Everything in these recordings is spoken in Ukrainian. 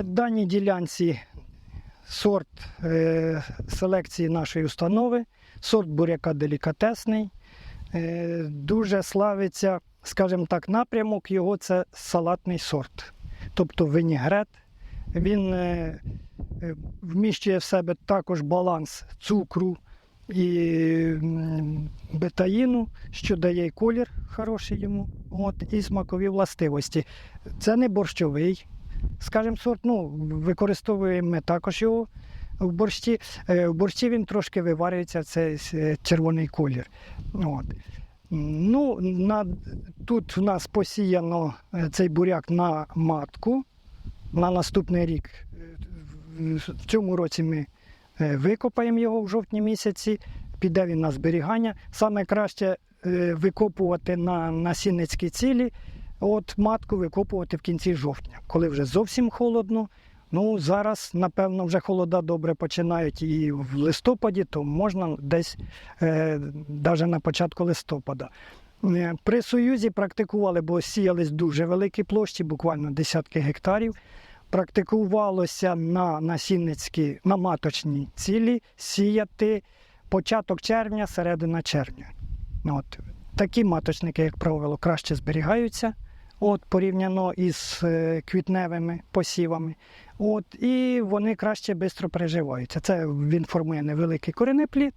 На даній ділянці сорт е, селекції нашої установи, сорт буряка делікатесний. Е, дуже славиться, скажімо так, напрямок його це салатний сорт, тобто вінігрет. Він е, е, вміщує в себе також баланс цукру і бетаїну, що дає колір хороший йому, от, і смакові властивості. Це не борщовий, скажімо, сорт. Ну, використовуємо також його в борщі. Е, В борщі він трошки виварюється, це е, червоний колір. От. Ну, на, тут в нас посіяно е, цей буряк на матку. На наступний рік. Е, в- цьому році ми е, викопаємо його в жовтні місяці, піде він на зберігання. Саме краще е, викопувати на насінницькі цілі, от матку викопувати в кінці жовтня, коли вже зовсім холодно. Ну, зараз, напевно, вже холода добре починають і в листопаді, то можна десь е, навіть на початку листопада. Е, При Союзі практикували, бо сіялись дуже великі площі, буквально десятки гектарів. Практикувалося на насінницькі, на маточні цілі сіяти початок червня, середина червня. От. Такі маточники, як правило, краще зберігаються от, порівняно із е, квітневими посівами. От, і вони краще швидко приживаються. Це він формує невеликий коренний плід,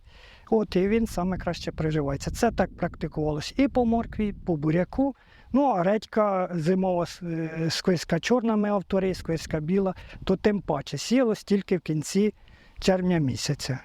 от, і він саме краще приживається. Це так практикувалось і по моркві, по буряку. Ну, а редька зимова е, сквизька чорна ми автори, сквизька біла, то тим паче сіялось тільки в кінці червня місяця.